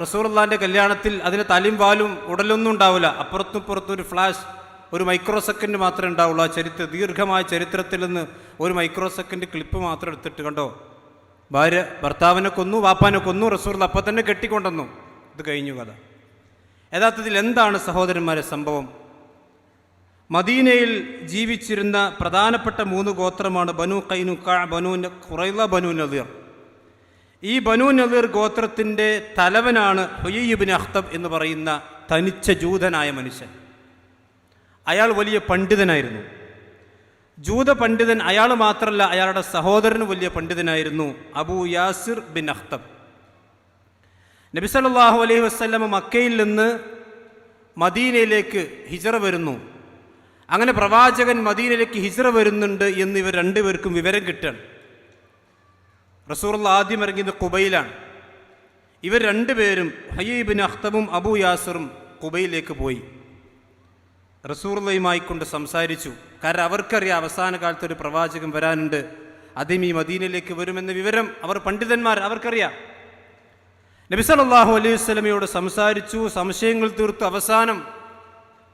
റസൂർല്ലാന്റെ കല്യാണത്തിൽ അതിന് തലയും വാലും ഉടലൊന്നും ഉണ്ടാവില്ല. അപ്പുറത്തും ഇപ്പുറത്തും ഒരു ഫ്ലാഷ് ഒരു മൈക്രോ സെക്കൻഡ് മാത്രമേ ഉണ്ടാവുള്ളൂ. ആ ചരിത്ര ദീർഘമായ ചരിത്രത്തിൽ നിന്ന് ഒരു മൈക്രോ സെക്കൻഡ് ക്ലിപ്പ് മാത്രം എടുത്തിട്ട് കണ്ടോ? ഭാര്യ ഭർത്താവിനെ കൊന്നു വാപ്പാനെ കൊന്നു റസൂർ അപ്പം തന്നെ കെട്ടിക്കൊണ്ടെന്നു ഇത് കഴിഞ്ഞു കഥ. യഥാർത്ഥത്തിൽ എന്താണ് സഹോദരന്മാരെ സംഭവം? മദീനയിൽ ജീവിച്ചിരുന്ന പ്രധാനപ്പെട്ട മൂന്ന് ഗോത്രമാണ് ബനു കൈനുക്ക ബനു ഖുറൈല ബനു നദീർ. ഈ ബനു നദീർ ഗോത്രത്തിന്റെ തലവനാണ് ഹുയ്യുബിൻ അഖ്തബ് എന്ന് പറയുന്ന തനിച്ച ജൂതനായ മനുഷ്യൻ. അയാൾ വലിയ പണ്ഡിതനായിരുന്നു. ജൂത പണ്ഡിതൻ അയാൾ മാത്രമല്ല അയാളുടെ സഹോദരന് വലിയ പണ്ഡിതനായിരുന്നു അബൂ യാസിർ ബിൻ അഖ്തബ്. നബി സല്ലല്ലാഹു അലൈഹി വസ്ല്ലം മക്കയിൽ നിന്ന് മദീനയിലേക്ക് ഹിജറ വരുന്നു. അങ്ങനെ പ്രവാചകൻ മദീനയിലേക്ക് ഹിജറ വരുന്നുണ്ട് എന്ന് ഇവർ രണ്ടുപേർക്കും വിവരം കിട്ടുകയാണ്. റസൂറുള്ള ആദ്യം ഇറങ്ങിയത് കുബയിലാണ് ഇവർ രണ്ടുപേരും ഹയ്യബിൻ അഖ്തബും അബൂ യാസറും കുബയിലേക്ക് പോയി. റസൂറുള്ളയുമായി കൊണ്ട് സംസാരിച്ചു. കാരണം അവർക്കറിയാം അവസാന കാലത്ത് ഒരു പ്രവാചകൻ വരാനുണ്ട്. അതും ഈ മദീനയിലേക്ക് വരുമെന്ന വിവരം അവർ പണ്ഡിതന്മാർ അവർക്കറിയാം. നബി സല്ലല്ലാഹു അലൈഹി വസല്ലമയോട് സംസാരിച്ചു. സംശയങ്ങൾ തീർത്തു. അവസാനം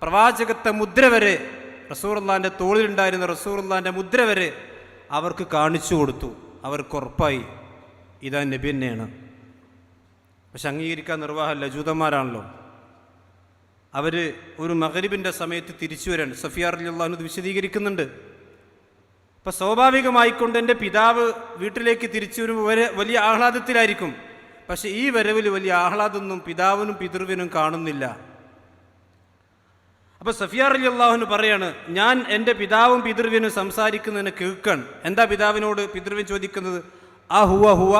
പ്രവാചകത്തെ മുദ്ര വരെ റസൂറുല്ലാന്റെ തോളിലുണ്ടായിരുന്ന റസൂറുല്ലാന്റെ മുദ്ര വരെ അവർക്ക് കാണിച്ചു കൊടുത്തു. അവർക്ക് ഉറപ്പായി. ഇതാ നബി തന്നെയാണ്. പക്ഷെ അംഗീകരിക്കാൻ നിർവാഹമല്ല. ജൂതന്മാരാണല്ലോ. അവർ ഒരു മകരിബിന്റെ സമയത്ത് തിരിച്ചു വരാണ്. സഫിയാർ ഇത് വിശദീകരിക്കുന്നുണ്ട്. അപ്പം സ്വാഭാവികമായിക്കൊണ്ട് എന്റെ പിതാവ് വീട്ടിലേക്ക് തിരിച്ചു വരുമ്പോൾ വരെ വലിയ ആഹ്ലാദത്തിലായിരിക്കും. പക്ഷെ ഈ വരവിൽ വലിയ ആഹ്ലാദമൊന്നും പിതാവിനും പിതൃവിനും കാണുന്നില്ല. അപ്പോൾ സഫിയാർ അലി അള്ളാഹുന് പറയാണ് ഞാൻ എന്റെ പിതാവും പിതൃവിനും സംസാരിക്കുന്നതിന് കേൾക്കാൻ. എന്താ പിതാവിനോട് പിതൃവിൻ ചോദിക്കുന്നത്? ആ ഹുവ ഹുവ.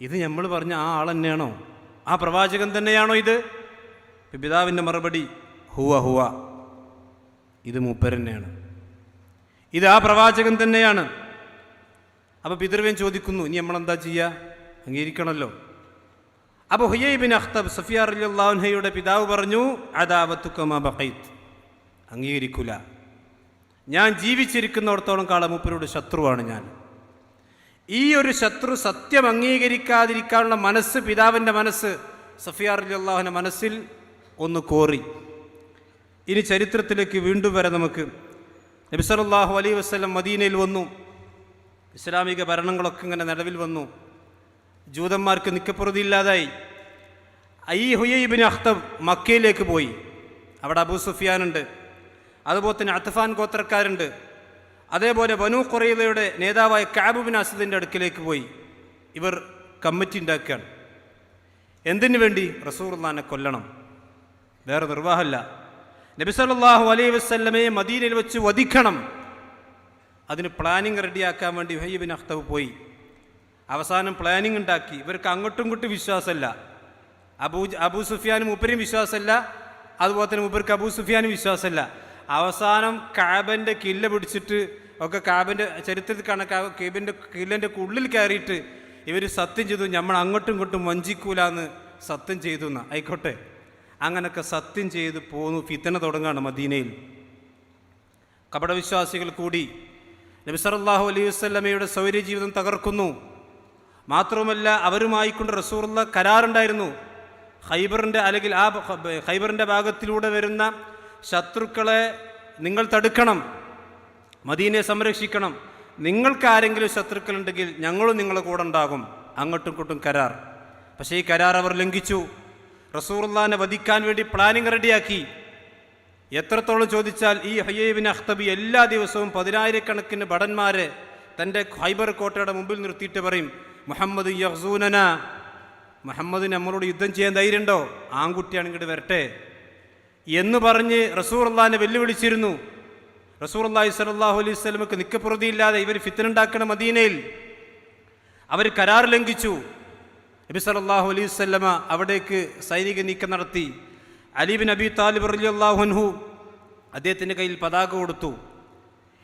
ഇത് നമ്മൾ പറഞ്ഞ ആ ആൾ തന്നെയാണോ? ആ പ്രവാചകൻ തന്നെയാണോ ഇത്? പിതാവിന്റെ മറുപടി ഹുവ ഹുവ. ഇത് മൂപ്പരന്നെയാണ് ഇത് ആ പ്രവാചകൻ തന്നെയാണ്. അപ്പോൾ പിതൃവൻ ചോദിക്കുന്നു ഇനി നമ്മളെന്താ ചെയ്യുക അംഗീകരിക്കണമല്ലോ. അപ്പോൾ ഹുയൈബിൻ അഖ്തബ് സഫിയ അള്ളാഹുഹയുടെ പിതാവ് പറഞ്ഞു അദാവത്തുക്കമ ബഖൈത്ത് അംഗീകരിക്കൂല. ഞാൻ ജീവിച്ചിരിക്കുന്നിടത്തോളം കാലം മൂപ്പരോട് ശത്രുവാണ് ഞാൻ. ഈ ഒരു ശത്രു സത്യം അംഗീകരിക്കാതിരിക്കാനുള്ള മനസ്സ് പിതാവിന്റെ മനസ്സ് സഫിയാർ അള്ളാഹുവിന്റെ മനസ്സിൽ ഒന്ന് കോറി. ഇനി ചരിത്രത്തിലേക്ക് വീണ്ടും വരെ നമുക്ക്. നബിസലാഹു അലൈ വസ്ലം മദീനയിൽ വന്നു. ഇസ്ലാമിക ഭരണങ്ങളൊക്കെ ഇങ്ങനെ നിലവിൽ വന്നു. ജൂതന്മാർക്ക് നിക്കപ്പുറതി ഇല്ലാതായി. ഐ ഹുയൈബിൻ അഖ്തബ് മക്കയിലേക്ക് പോയി. അവിടെ അബൂ സുഫിയാനുണ്ട്. അതുപോലെ തന്നെ അത്തഫാൻ ഗോത്രക്കാരുണ്ട്. അതേപോലെ ബനു കൊറയിലയുടെ നേതാവായ കാബുബിൻ അസദിന്റെ അടുക്കിലേക്ക് പോയി. ഇവർ കമ്മിറ്റി ഉണ്ടാക്കുകയാണ്. എന്തിനു വേണ്ടി? റസൂർലാനെ കൊല്ലണം. വേറെ നിർവാഹമല്ല. നബി അലൈ വസല്ലമയെ മദീനയിൽ വെച്ച് വധിക്കണം. അതിന് പ്ലാനിങ് റെഡിയാക്കാൻ വേണ്ടി ഹയ്യബിൻ അഖ്തബ് പോയി. അവസാനം പ്ലാനിങ് ഉണ്ടാക്കി. ഇവർക്ക് അങ്ങോട്ടും ഇങ്ങോട്ടും വിശ്വാസമല്ല. അബൂ അബൂ സുഫിയാനും മൂപ്പരും വിശ്വാസമല്ല. അതുപോലെ തന്നെ മൂപ്പർക്ക് അബൂ സുഫിയാനും വിശ്വാസമല്ല. അവസാനം കാബന്റെ കില്ല പിടിച്ചിട്ട് ഒക്കെ കാബന്റെ ചരിത്രത്തിൽ കണക്കാവ് കേബിന്റെ കില്ലന്റെ ഉള്ളിൽ കയറിയിട്ട് ഇവർ സത്യം ചെയ്തു നമ്മൾ അങ്ങോട്ടും ഇങ്ങോട്ടും വഞ്ചിക്കൂലാന്ന് സത്യം ചെയ്തു എന്ന്. ആയിക്കോട്ടെ. അങ്ങനൊക്കെ സത്യം ചെയ്ത് പോന്നു. ഫിത്തന തുടങ്ങുകയാണ് മദീനയിൽ. കപടവിശ്വാസികൾ കൂടി നബിസറല്ലാഹു അലൈഹി സൗര്യ ജീവിതം തകർക്കുന്നു. മാത്രവുമല്ല അവരുമായിക്കൊണ്ട് റസൂറുള്ള കരാറുണ്ടായിരുന്നു. ഹൈബറിന്റെ അല്ലെങ്കിൽ ആ ഹൈബറിന്റെ ഭാഗത്തിലൂടെ വരുന്ന ശത്രുക്കളെ നിങ്ങൾ തടുക്കണം. മദീനെ സംരക്ഷിക്കണം. നിങ്ങൾക്ക് ആരെങ്കിലും ശത്രുക്കളുണ്ടെങ്കിൽ ഞങ്ങളും നിങ്ങളെ കൂടെ ഉണ്ടാകും. അങ്ങോട്ടും ഇങ്ങോട്ടും കരാർ. പക്ഷേ ഈ കരാർ അവർ ലംഘിച്ചു. റസൂറുല്ലാനെ വധിക്കാൻ വേണ്ടി പ്ലാനിങ് റെഡിയാക്കി എത്രത്തോളം ചോദിച്ചാൽ ഈ ഹയ്യബിൻ അഖ്തബി എല്ലാ ദിവസവും പതിനായിരക്കണക്കിന് ഭടന്മാരെ തന്റെ ഹൈബർ കോട്ടയുടെ മുമ്പിൽ നിർത്തിയിട്ട് പറയും. മുഹമ്മദ് യഹ്സൂനന. മുഹമ്മദ് നമ്മളോട് യുദ്ധം ചെയ്യാൻ ധൈര്യമുണ്ടോ? ആൺകുട്ടിയാണ് ഇങ്ങോട്ട് വരട്ടെ. എന്ന് പറഞ്ഞ് റസൂർ അള്ളഹാനെ വെല്ലുവിളിച്ചിരുന്നു. റസൂർ അള്ളാഹി സലാഹു അലൈഹി സ്വലമക്ക് നിക്കപ്പുറതിയില്ലാതെ ഇവർ ഫിത്തനുണ്ടാക്കണ മദീനയിൽ അവർ കരാർ ലംഘിച്ചു. നബി സലാഹു അലൈഹി സ്വലമ അവിടേക്ക് സൈനിക നീക്കം നടത്തി. അലീബിൻ അബി താലിബ് റളിയല്ലാഹു അൻഹു അദ്ദേഹത്തിന്റെ കയ്യിൽ പതാക കൊടുത്തു.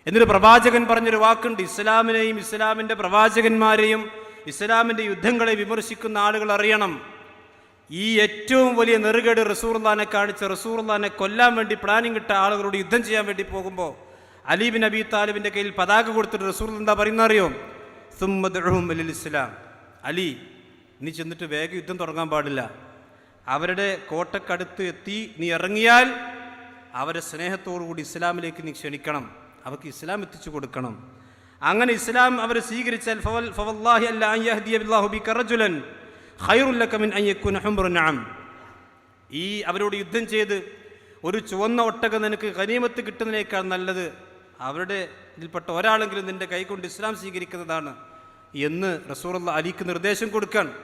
എന്നിട്ട് പ്രവാചകൻ പറഞ്ഞൊരു വാക്കുണ്ട് ഇസ്ലാമിനെയും ഇസ്ലാമിന്റെ പ്രവാചകന്മാരെയും ഇസ്ലാമിന്റെ യുദ്ധങ്ങളെ വിമർശിക്കുന്ന ആളുകൾ അറിയണം. ഈ ഏറ്റവും വലിയ നെറുകേട് റസൂർലാനെ കാണിച്ച് റസൂർലാനെ കൊല്ലാൻ വേണ്ടി പ്ലാനിങ് ഇട്ട ആളുകളോട് യുദ്ധം ചെയ്യാൻ വേണ്ടി പോകുമ്പോൾ അലീബിൻ അബി താലിബിന്റെ കയ്യിൽ പതാക കൊടുത്തിട്ട് റസൂർ എന്താ പറയുന്ന അറിയോ? അലിൽ ഇസ്ലാം. അലി നീ ചെന്നിട്ട് വേഗം യുദ്ധം തുടങ്ങാൻ പാടില്ല. അവരുടെ കോട്ടക്കടുത്ത് എത്തി നീ ഇറങ്ങിയാൽ അവരെ സ്നേഹത്തോടു കൂടി ഇസ്ലാമിലേക്ക് നീ ക്ഷണിക്കണം. അവർക്ക് ഇസ്ലാം എത്തിച്ചു കൊടുക്കണം. അങ്ങനെ ഇസ്ലാം അവർ സ്വീകരിച്ചാൽ ഈ അവരോട് യുദ്ധം ചെയ്ത് ഒരു ചുവന്ന ഒട്ടകം നിനക്ക് കനീമത്ത് കിട്ടുന്നതിനേക്കാൾ നല്ലത് അവരുടെ ഇതിൽപ്പെട്ട ഒരാളെങ്കിലും നിന്റെ കൈകൊണ്ട് ഇസ്ലാം സ്വീകരിക്കുന്നതാണ് എന്ന് റസൂറുള്ള അലിക്ക് നിർദ്ദേശം കൊടുക്കാൻ.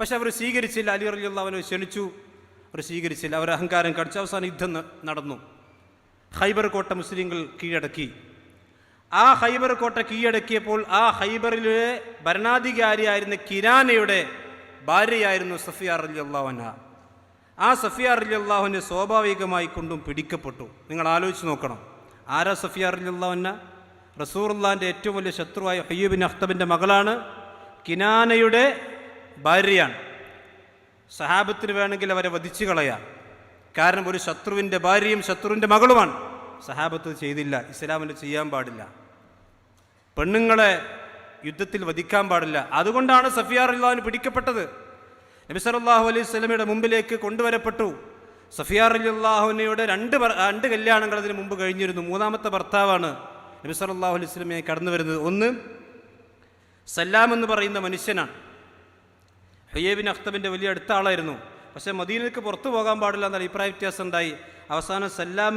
പക്ഷെ അവർ സ്വീകരിച്ചില്ല. അലി റലിയുള്ള അവനെ ക്ഷണിച്ചു. അവർ സ്വീകരിച്ചില്ല. അവർ അഹങ്കാരം കടിച്ചു അവസാനം യുദ്ധം നടന്നു. ഹൈബർ കോട്ട മുസ്ലിങ്ങൾ കീഴടക്കി. ആ ഹൈബർ കോട്ട കീഴടക്കിയപ്പോൾ ആ ഹൈബറിലെ ഭരണാധികാരിയായിരുന്ന കിരാനയുടെ ഭാര്യയായിരുന്നു സഫിയാർ അലി ആ സഫിയാർ അലി സ്വാഭാവികമായി കൊണ്ടും പിടിക്കപ്പെട്ടു. നിങ്ങൾ ആലോചിച്ച് നോക്കണം. ആരാ സഫിയാർ അലി അള്ളാഹുന റസൂറുല്ലാന്റെ ഏറ്റവും വലിയ ശത്രുവായ ഹയ്യൂബിൻ അഖ്തബിന്റെ മകളാണ് കിനാനയുടെ ഭാര്യയാണ്. സഹാബത്തിന് വേണമെങ്കിൽ അവരെ വധിച്ചു കളയാം. കാരണം ഒരു ശത്രുവിന്റെ ഭാര്യയും ശത്രുവിന്റെ മകളുമാണ്. സഹാബത്ത് ചെയ്തില്ല. ഇസ്ലാമിൽ ചെയ്യാൻ പാടില്ല. പെണ്ണുങ്ങളെ യുദ്ധത്തിൽ വധിക്കാൻ പാടില്ല. അതുകൊണ്ടാണ് സഫിയാർ അള്ളാഹുവിന് പിടിക്കപ്പെട്ടത്. നബി സല്ലല്ലാഹു അലൈഹി സ്വലമയുടെ മുമ്പിലേക്ക് കൊണ്ടുവരപ്പെട്ടു. സഫിയാർ അള്ളാഹുവിനയുടെ രണ്ട് രണ്ട് കല്യാണങ്ങൾ അതിന് മുമ്പ് കഴിഞ്ഞിരുന്നു. മൂന്നാമത്തെ ഭർത്താവാണ് നബി സല്ലല്ലാഹു അലൈഹി സ്വലമയെ കടന്നു വരുന്നത്. ഒന്ന് സല്ലാം എന്ന് പറയുന്ന മനുഷ്യനാണ്. ഹയ്യേബിൻ അഖ്തബിന്റെ വലിയ അടുത്ത ആളായിരുന്നു. പക്ഷേ മദീനക്ക് പുറത്തു പോകാൻ പാടില്ല എന്ന അഭിപ്രായ വ്യത്യാസം ഉണ്ടായി അവസാനം സല്ലാം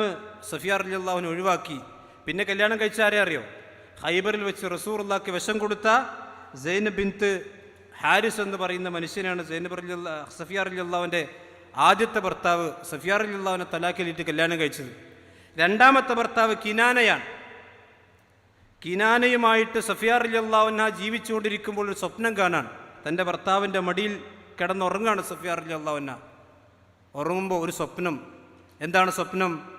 സഫിയാർ അലി അള്ളാഹുവിനെ ഒഴിവാക്കി. പിന്നെ കല്യാണം കഴിച്ച ആരെ അറിയോ? ഹൈബറിൽ വെച്ച് അള്ളാഹ്ക്ക് വിഷം കൊടുത്ത സൈന ബിന്ത് ഹാരിസ് എന്ന് പറയുന്ന മനുഷ്യനാണ്. സൈനബ് അലി അള്ളാ സഫിയാർ അലി അള്ളാഹുവിന്റെ ആദ്യത്തെ ഭർത്താവ് സഫിയാർ അലി അള്ളാഹുവിനെ തലാക്കിലിട്ട് കല്യാണം കഴിച്ചത്. രണ്ടാമത്തെ ഭർത്താവ് കിനാനയാണ്. കിനാനയുമായിട്ട് സഫിയാർ അലി അള്ളാഹുന ജീവിച്ചുകൊണ്ടിരിക്കുമ്പോൾ ഒരു സ്വപ്നം കാണാൻ തന്റെ ഭർത്താവിന്റെ മടിയിൽ കിടന്നുറങ്ങാണ് സഫിയാർ അലി അള്ളാഹുന ഉറങ്ങുമ്പോൾ ഒരു സ്വപ്നം. എന്താണ് സ്വപ്നം?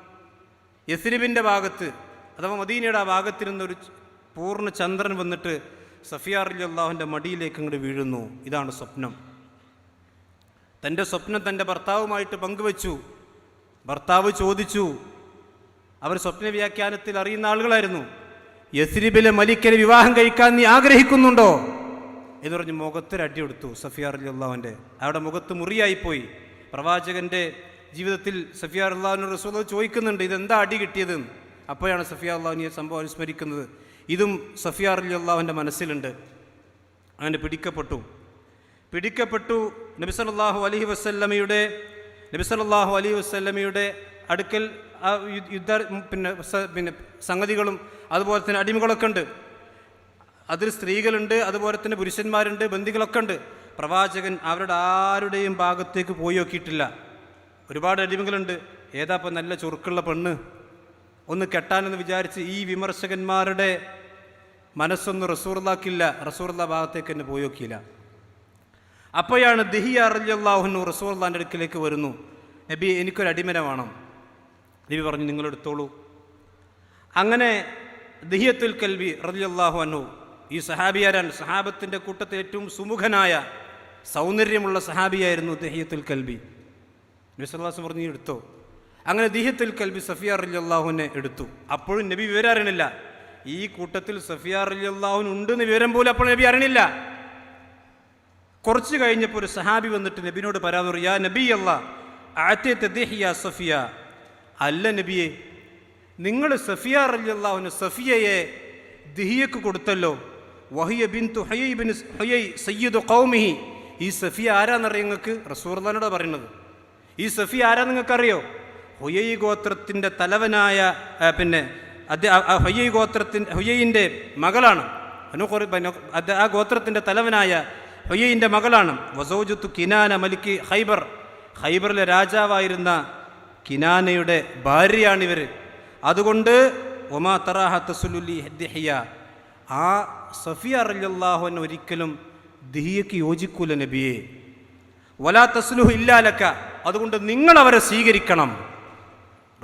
യസ്രിബിന്റെ ഭാഗത്ത് അഥവാ മദീനയുടെ ആ ഭാഗത്ത് നിന്നൊരു ച- പൂർണ ചന്ദ്രൻ വന്നിട്ട് സഫിയാർ അലി അള്ളാഹുവിന്റെ മടിയിലേക്ക് അങ്ങോട്ട് വീഴുന്നു. ഇതാണ് സ്വപ്നം. തന്റെ സ്വപ്നം തന്റെ ഭർത്താവുമായിട്ട് പങ്കുവച്ചു. ഭർത്താവ് ചോദിച്ചു അവർ സ്വപ്ന വ്യാഖ്യാനത്തിൽ അറിയുന്ന ആളുകളായിരുന്നു. യസ്രിബിലെ മലിക്കനെ വിവാഹം കഴിക്കാൻ നീ ആഗ്രഹിക്കുന്നുണ്ടോ? എന്ന് പറഞ്ഞ് മുഖത്തൊരടി കൊടുത്തു സഫിയാർ അലി അള്ളാഹുവിന്റെ. അവിടെ മുഖത്ത് മുറിയായിപ്പോയി. പ്രവാചകന്റെ ജീവിതത്തിൽ സഫിയാർ അള്ളാഹുവിന് റസൂൽ ചോദിക്കുന്നുണ്ട് ഇതെന്താ അടി കിട്ടിയതെന്ന് അപ്പോഴാണ് സഫിയാ അള്ളാഹുവിനെ സംഭവം അനുസ്മരിക്കുന്നത്. ഇതും സഫിയാർ അലി അള്ളാഹുവിന്റെ മനസ്സിലുണ്ട്. അങ്ങനെ പിടിക്കപ്പെട്ടു. പിടിക്കപ്പെട്ടു നബി സല്ലല്ലാഹു അലൈഹി വസല്ലമയുടെ നബി സല്ലല്ലാഹു അലൈഹി വസല്ലമയുടെ അടുക്കൽ ആ യുദ്ധ പിന്നെ പിന്നെ സംഗതികളും അതുപോലെ തന്നെ അടിമകളൊക്കെ ഉണ്ട്. അതിൽ സ്ത്രീകളുണ്ട് അതുപോലെ തന്നെ പുരുഷന്മാരുണ്ട് ബന്ധികളൊക്കെ ഉണ്ട്. പ്രവാചകൻ അവരുടെ ആരുടെയും ഭാഗത്തേക്ക് പോയി നോക്കിയിട്ടില്ല. ഒരുപാട് അടിമകളുണ്ട്. ഏതാ ഇപ്പം നല്ല ചുറുക്കുള്ള പെണ്ണ്? ഒന്ന് കെട്ടാനെന്ന് വിചാരിച്ച് ഈ വിമർശകന്മാരുടെ മനസ്സൊന്നും റസൂർലാക്കില്ല റസൂർല ഭാഗത്തേക്ക് തന്നെ പോയോക്കിയില്ല. അപ്പോഴാണ് ദഹിയ അറിയാഹുനു റസൂർലാന്റെ അടുക്കിലേക്ക് വരുന്നു. നബി എനിക്കൊരു അടിമന വേണം. നബി പറഞ്ഞു നിങ്ങളെടുത്തോളൂ അങ്ങനെ ദഹിയത്തുൽ കൽവി റലിയല്ലാഹു അനു ഈ സഹാബിയാരാൻ സഹാബത്തിന്റെ കൂട്ടത്തിൽ ഏറ്റവും സുമുഖനായ സൗന്ദര്യമുള്ള സഹാബിയായിരുന്നു ദഹിയത്തുൽ കൽബി. നബിസ്വല്ലാസ് പറഞ്ഞു "നീ എടുത്തോ. അങ്ങനെ ദിഹിയത്തുൽ കൽബി സഫിയാർ അലി അള്ളാഹുവിനെ എടുത്തു. അപ്പോഴും നബി വിവരം അറിയണില്ല. ഈ കൂട്ടത്തിൽ സഫിയാർ അലി അള്ളാഹുവിന് ഉണ്ടെന്ന് വിവരം പോലും അപ്പോൾ നബി അറിഞ്ഞില്ല. കുറച്ച് കഴിഞ്ഞപ്പോൾ ഒരു സഹാബി വന്നിട്ട് നബിനോട് പരാതി പറയും, നബി അല്ല ആദ്യത്തെ സഫിയ. അല്ല നബിയെ നിങ്ങൾ സഫിയ അള്ളാഹുന് സഫിയയെ ദിഹിയക്ക് കൊടുത്തല്ലോ. വഹിയ ബിൻ ഹുയൈ ബിൻ ഹുയൈ സയ്യിദ് കൗമിഹി ഈ സഫിയ ആരാന്നറിയ നിങ്ങൾക്ക്? റസൂർദാനോട് പറയുന്നത്. ഈ സഫിയ ആരാ നിങ്ങൾക്കറിയോ? ഹുയൈ ഗോത്രത്തിന്റെ തലവനായ പിന്നെ അത് ഹുയൈ ഗോത്രത്തിന്റെ ഹുയൈന്റെ മകളാണ്. അനുഖുറി ആ ഗോത്രത്തിന്റെ തലവനായ ഹൊയ്യയിന്റെ മകളാണ്. വസോജുത്തു കിനാന മലിക്ക് ഹൈബർ ഹൈബറിലെ രാജാവായിരുന്ന കിനാനയുടെ ഭാര്യയാണിവർ അതുകൊണ്ട് ഒമാ തറാഹ തസുലുലി ഹദ്ദിഹിയ ആ സഫിയ അറിയാഹുവിൻ ഒരിക്കലും ദിഹിയക്ക് യോജിക്കൂല നബിയെ. വലാ തസ്ലുഹു ഇല്ലാലക്ക അതുകൊണ്ട് നിങ്ങൾ അവരെ സ്വീകരിക്കണം.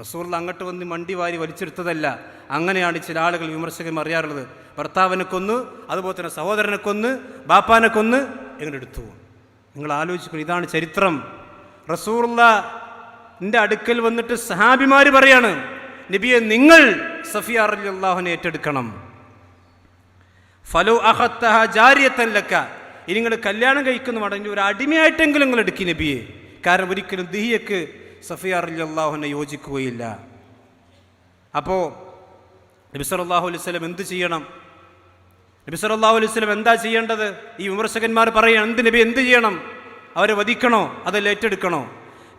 റസൂൽ അങ്ങോട്ട് വന്ന് മണ്ടി വാരി വലിച്ചെടുത്തതല്ല. അങ്ങനെയാണ് ചില ആളുകൾ വിമർശകൻ അറിയാറുള്ളത്. ഭർത്താവിനെ കൊന്ന് അതുപോലെ തന്നെ സഹോദരനെ കൊന്ന് ബാപ്പാനെ കൊന്ന് എങ്ങനെ എടുത്തു നിങ്ങൾ ആലോചിക്കണം ഇതാണ് ചരിത്രം. റസൂറിന്റെ അടുക്കൽ വന്നിട്ട് സഹാബിമാർ പറയാണ് നബിയെ നിങ്ങൾ സഫിയ അള്ളാഹുനെ ഏറ്റെടുക്കണം. ഫലോ അഹത്തഹ ജാരിയത്തല്ലക്ക ഇനി നിങ്ങൾ കല്യാണം കഴിക്കുന്നു മടങ്ങി ഒരു അടിമയായിട്ടെങ്കിലും നിങ്ങൾ എടുക്കി നബിയെ. കാരണം ഒരിക്കലും ദിഹിയക്ക് സഫിയ അള്ളാഹുനെ യോജിക്കുകയില്ല. അപ്പോൾ നബി സല്ലല്ലാഹു അലൈഹി വസല്ലം എന്ത് ചെയ്യണം? നബി സല്ലല്ലാഹു അലൈഹി വസല്ലം എന്താ ചെയ്യേണ്ടത്? ഈ വിമർശകന്മാർ പറയണം എന്ത് നബി എന്ത് ചെയ്യണം? അവരെ വധിക്കണോ? അതല്ല ഏറ്റെടുക്കണോ?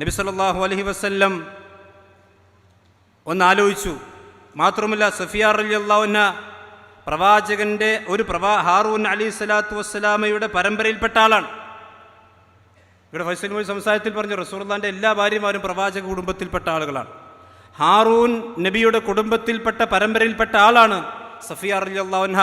നബി സല്ലല്ലാഹു അലൈഹി വസല്ലം ഒന്ന് ആലോചിച്ചു. മാത്രമല്ല സഫിയ റളിയല്ലാഹുന പ്രവാചകന്റെ ഒരു പ്രവാ ഹാറൂൻ അലി സ്വലാത്തു വസ്സലാമയുടെ പരമ്പരയിൽപ്പെട്ട ആളാണ്. ഇവിടെ ഫൈസൽ മൊഴി സംസാരത്തിൽ പറഞ്ഞു റസൂർദാന്റെ എല്ലാ ഭാര്യമാരും പ്രവാചക കുടുംബത്തിൽപ്പെട്ട ആളുകളാണ്. ഹാറൂൻ നബിയുടെ കുടുംബത്തിൽപ്പെട്ട പരമ്പരയിൽപ്പെട്ട ആളാണ് സഫിയ റളിയല്ലാഹുൻഹ